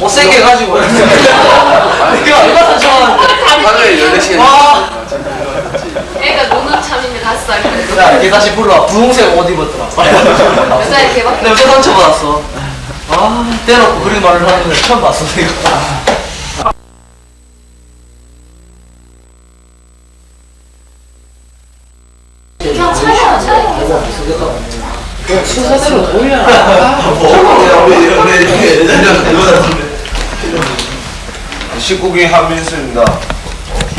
못생겨 가지고. 이거 얼마나 좋아하는데. 하루에 14시간 와 애가 노는 참이면 다섯 살. 야, 이렇게 다시 불러. 분홍색 옷 입었더라. 여자 개밖에 근데 왜 상처 받았어? 아, 때려놓고 그런 말을 하는 거 처음 봤어, 내가. 그냥 차려 차려 그냥 순서대로 돌려 라. 식국이 한민수입니다.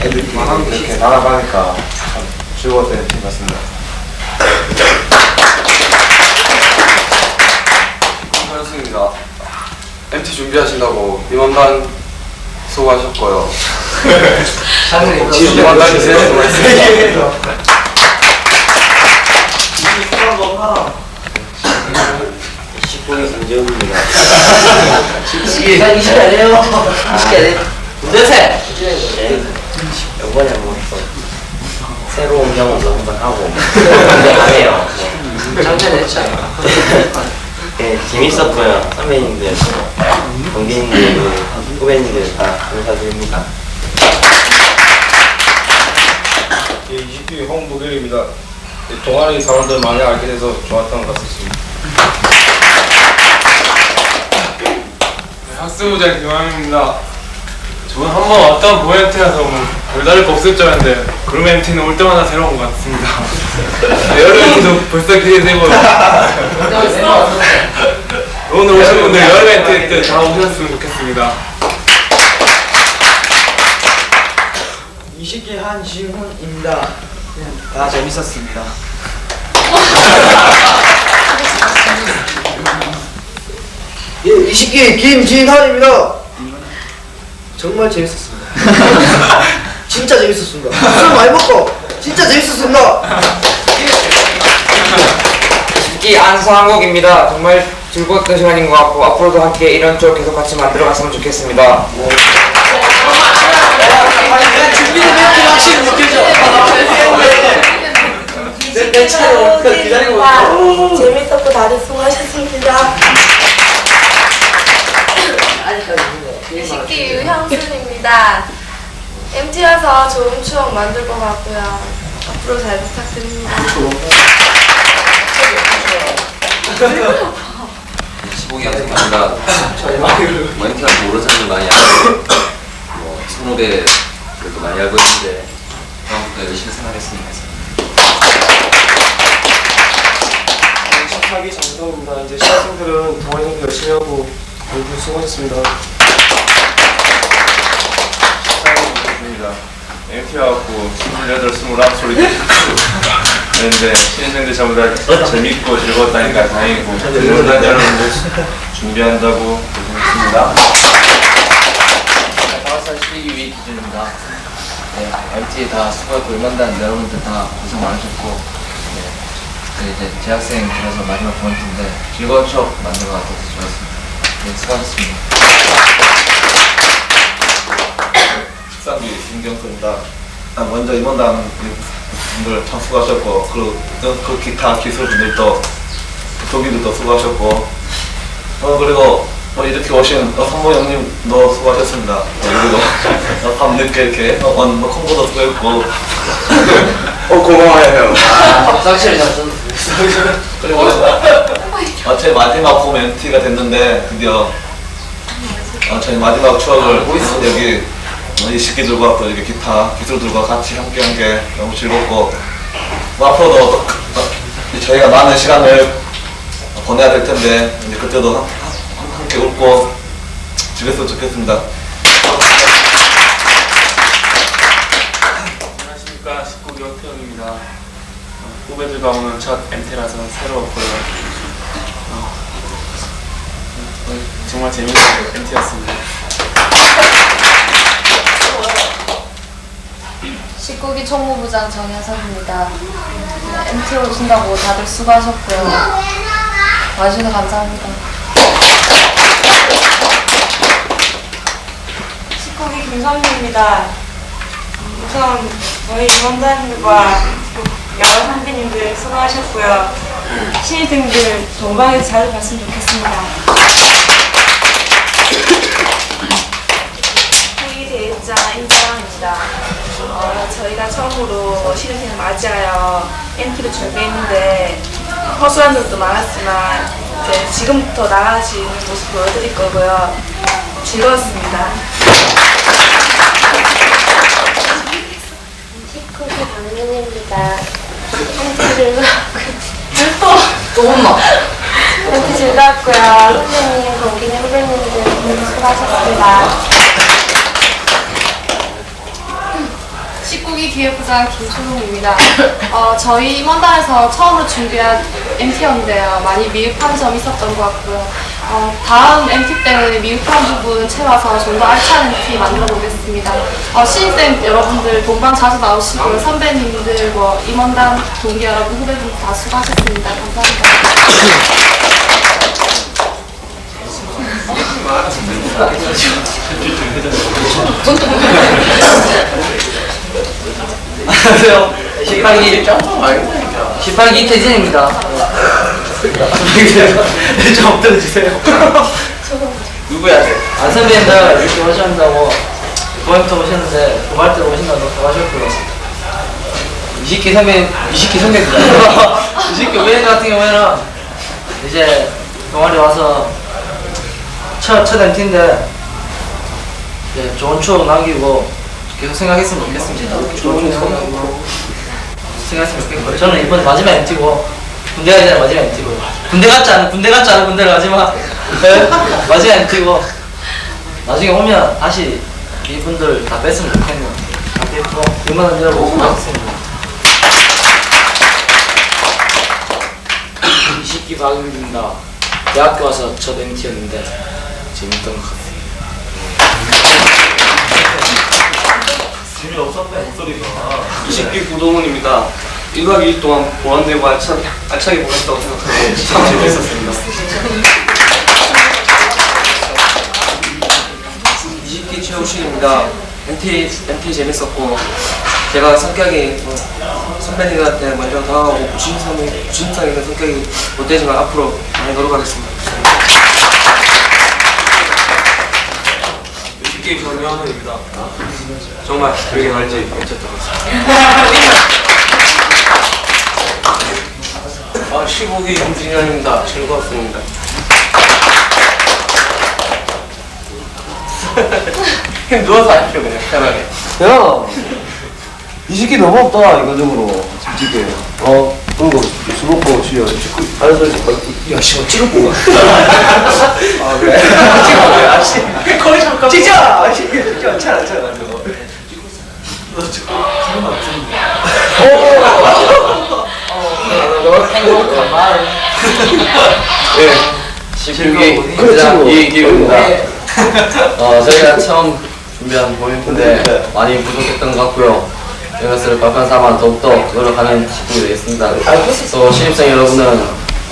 애들끼리 이렇게 나눠가니까 참 즐거웠던 것 같습니다. 한민수입니다. MT 준비하신다고 임원단 수고하셨고요. 지금 만나주세요. 수고하셨습니다. 강재훈입니다. 이게 한 20개 안 해요. 20개 안 해. 문제세! 이번에 뭐또 새로운 경험도 한번 하고 근데 안 해요. 장면 했잖아. 네, 재밌었고요. 선배님들, 동기님들, 후배님들 다 감사드립니다. 예, 20기 홍보길입니다. 동아리 사람들 많이 알게 돼서 좋았던 것 같습니다. 학습부장 김환입니다. 저는 한 번 왔던 보엔트라서 뭐 별다를 거 없을 줄 알았는데 그룹 MT는 올 때마다 새로운 것 같습니다. 네, 여름도 벌써 기대되고 오늘 오신 분들 여름 MT 때다 오셨으면 좋겠습니다. 20개 한지훈입니다. 다 재밌었습니다. 예, 20기 김진환입니다. 정말 재밌었습니다. 진짜 재밌었습니다. 술 많이 먹고 진짜 재밌었습니다. 이 안상국입니다. 정말 즐거웠던 시간인 것 같고 앞으로도 함께 이런 추억 계속 같이 만들어 갔으면 좋겠습니다. 준비된 멘트 확실히 느껴져. 내, 내 차례 기다리고 있어. 재밌었고 다들 수고하셨습니다 식기 유형순입니다 MT라서 좋은 추억 만들 것 같고요 앞으로 잘 부탁드립니다 시복이 양성입니다. 멘트한테 모르는 사람들 많이 알고, 뭐, 선후배 그래도 많이 알고 있는데, 다음부터 열심히 생활했으면 했습니다. 식탁이 정성입니다. 이제 시학생들은 동아리 생활 열심히 하고 모두 수고하셨습니다. 입니다. MT 와갖고 28, 29 소리 듣고 그런데 신입생들 전부 다 재밌고 즐거웠다니까 다행이고 응원단 여러분들 준비한다고 고생했습니다. 다섯 시기 위 기준입니다. 네, MT 다 수고했고 일만단 여러분들 다 고생 많으셨고, 네, 그 이제 재학생이라서 마지막 번인데 즐거운 추억 만든 것 같아서 좋았습니다. 네, 수고하셨습니다. 식상비 김경수입니다. 아, 먼저 임원단 분들 참 수고하셨고 그리고 그 기타 기술 분들도 동기들도 수고하셨고 어 그리고 뭐 이렇게 오신 어, 선모 형님도 수고하셨습니다. 어, 그리고 어, 밤 늦게 이렇게 어, 원, 뭐 콩고도 수고했고 어, 고마워요. 확실히 잘 썼어. 그리고 어, 제 마지막 홈 MT가 됐는데 드디어 어, 저희 마지막 추억을 여기 어, 이 식기들과 또 이렇게 기타 기술들과 같이 함께 한 게 너무 즐겁고 뭐 앞으로도 또 그- 저희가 많은 시간을 보내야 될 텐데 이제 그때도 함께 웃고 즐겼으면 좋겠습니다. 안녕하십니까 19기 허태영입니다. 어, 후배들과 오늘 첫 MT라서 새로웠고요. 어, 어, 정말 재밌는 MT였습니다. 19기 총무부장 정혜선입니다 MT 오신다고 다들 수고하셨고요 와주셔서 감사합니다 19기 김선미입니다. 우선 저희 임원단과 여러 선배님들 수고하셨고요. 신입생들 동방에서 잘 봤으면 좋겠습니다. 진짜 인사입니다. 어, 저희가 처음으로 시름생 맞아요. 엔트를 준비했는데 허술한 점도 많았지만 이제 지금부터 나아진 모습 보여드릴 거고요. 즐거웠습니다. 티코기 박민입니다. 한주 즐거웠고요. 너무 막. 한주 즐거웠고요. 선생님, 거기는 후배님들 수고하셨습니다. 19기 기획부장 김초롱입니다. 어, 저희 임원단에서 처음으로 준비한 MT였는데요. 많이 미흡한 점이 있었던 것 같고요. 어, 다음 MT 때는 미흡한 부분 채워서 좀 더 알찬 MT 만들어 보겠습니다. 어, 신입생 여러분들 동방 자주 나오시고요. 선배님들, 뭐 임원단 동기 여러분, 후배분 다 수고하셨습니다. 감사합니다. 안녕하세요. 18기 18기 이태진입니다. 좀 엎드려주세요. 누구야? 안 선배님들 이렇게 오셨다고 고향부터 오셨는데 고말 때로 오신다고 수고하셨고요. 20기 선배님, 20기 선배입니다. 20기 우연 같은 경우에는 이제 동아리 와서 첫, 첫 MT인데 좋은 추억 남기고 계속 생각했으면 좋겠습니다. 좋은 생각했으면 좋겠고 저는 이번 마지막 MT고 군대 가기 전에 마지막 MT고 군대 같지 않은 군대 같지 않은 군대를 마지막 네? 마지막 MT고 나중에 오면 다시 이분들 다 뺐으면 좋겠네요. 다 뺐고 응원한 여러분 고맙습니다. 20기 박입니다. 대학교 와서 첫 MT였는데 재밌던 것 같아요. 재미없었네 목소리가 20기 구동훈입니다. 1박 2일 동안 보안되고 알차, 알차게 보냈다고 생각하고 참 재밌었습니다. 20기 최우식입니다. MT, MT 재밌었고, 제가 성격이 뭐 선배님한테 먼저 다가가고 부심성이, 부심성 있는 성격이 못 되지만 앞으로 많이 노력하겠습니다. 20기 전현우입니다. 정말 그러게 말지 괜찮던 것 같습니다. 아, 15기 김진현입니다. 즐거웠습니다. 그냥 누워서 하십시오, 그냥 편하게. 야, 이 새끼 너무 없다, 인간적으로. 솔직히. 어, 그런 거, 술 먹고, 지려. 알아서, 야, 씨발, 찌르고 가. 아, 그래? 찍어, 왜? 아, 씨. 거의 잠깐. 찍자! 아, 씨, 찍자, 차라, 차라. 너 지금 가면 안 되는데. 행복한 마음. 예, 19기 부장 이기입니다. 어, 저희가 처음 준비한 모임인데 많이 부족했던 것 같고요. 이것을 발판 삼아 더욱더 노력하는 19기 되겠습니다. 또 신입생 여러분은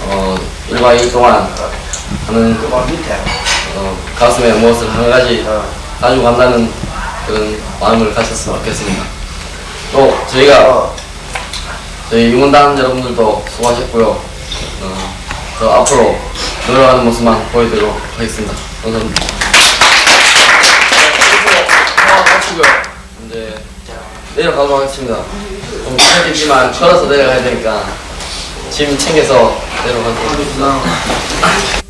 어, 1박 2일 동안 하는 어, 가슴에 무엇을 한 가지 가지고 간다는 그런 마음을 가졌으면 좋겠습니다. 또 저희가 저희 응원단 여러분들도 수고하셨고요. 어, 저 앞으로 노력하는 모습만 보여드리도록 하겠습니다. 감사합니다. 내려가도록 하겠습니다. 좀 힘들지만 걸어서 내려가야 되니까 짐 챙겨서 내려가도록 하겠습니다.